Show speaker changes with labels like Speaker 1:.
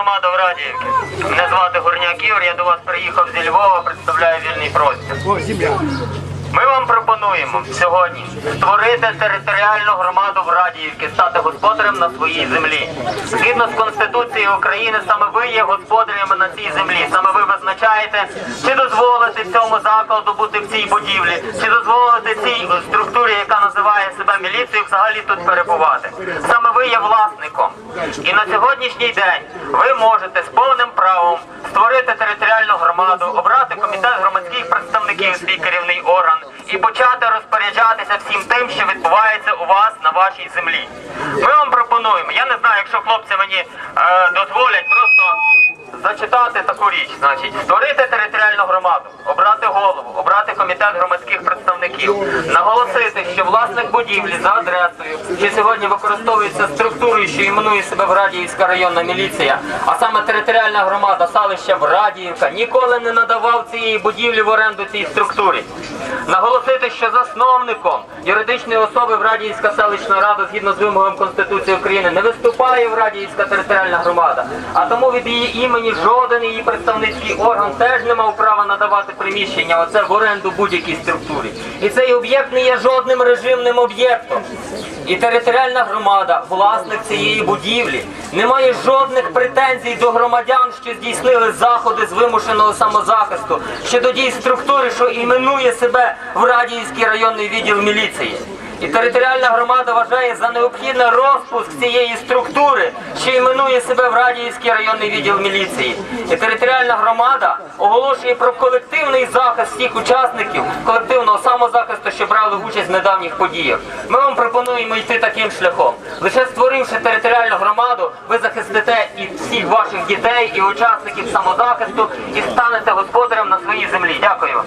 Speaker 1: громада в Радіївці. Мене звати Горняк Ігор, я до вас приїхав зі Львова, представляю вільний простір.
Speaker 2: О, земля.
Speaker 1: Ми вам пропонуємо сьогодні створити територіальну громаду в Радіївці, стати господарем на своїй землі. Згідно з Конституцією України, саме ви є господарями на цій землі. Саме ви визначаєте, чи дозволити цьому закладу бути в цій будівлі, чи дозволити цій структурі, яка називає себе міліцією, взагалі тут перебувати. Саме ви є власником. І на сьогоднішній день ви можете з повним правом створити територіальну громаду, обрати комітет громадських представників, свій керівний орган і почати розпоряджатися всім тим, що відбувається у вас на вашій землі. Ми вам пропонуємо. Я не знаю, якщо хлопці мені е, дозволять просто таку річ, значить, створити територіальну громаду, обрати голову, обрати комітет громадських представників, наголосити, що власник будівлі за адресою, що сьогодні використовується структурою, що іменує себе Врадіївська районна міліція, а саме територіальна громада селища Врадіївка, ніколи не надавав цієї будівлі в оренду цій структурі. Наголосити, що засновником юридичної особи Врадіївська селищна рада згідно з вимогами Конституції України не виступає Врадіївська територіальна громада, а тому від її імені жоден її представницький орган теж не мав права надавати приміщення оце в оренду будь-якій структурі. І цей об'єкт не є жодним режимним об'єктом. І територіальна громада, власник цієї будівлі, не має жодних претензій до громадян, що здійснили заходи з вимушеного самозахисту щодо дій структури, що іменує себе в Радіївський районний відділ міліції. І територіальна громада вважає за необхідне розпуск цієї структури, що іменує себе в Радіївський районний відділ міліції. І територіальна громада оголошує про колективний захист всіх учасників колективного самозахисту, що брали участь в недавніх подіях. Ми вам пропонуємо йти таким шляхом. Лише створивши територіальну громаду, ви захистите і всіх ваших дітей, і учасників самозахисту, і станете господарем на своїй землі. Дякую.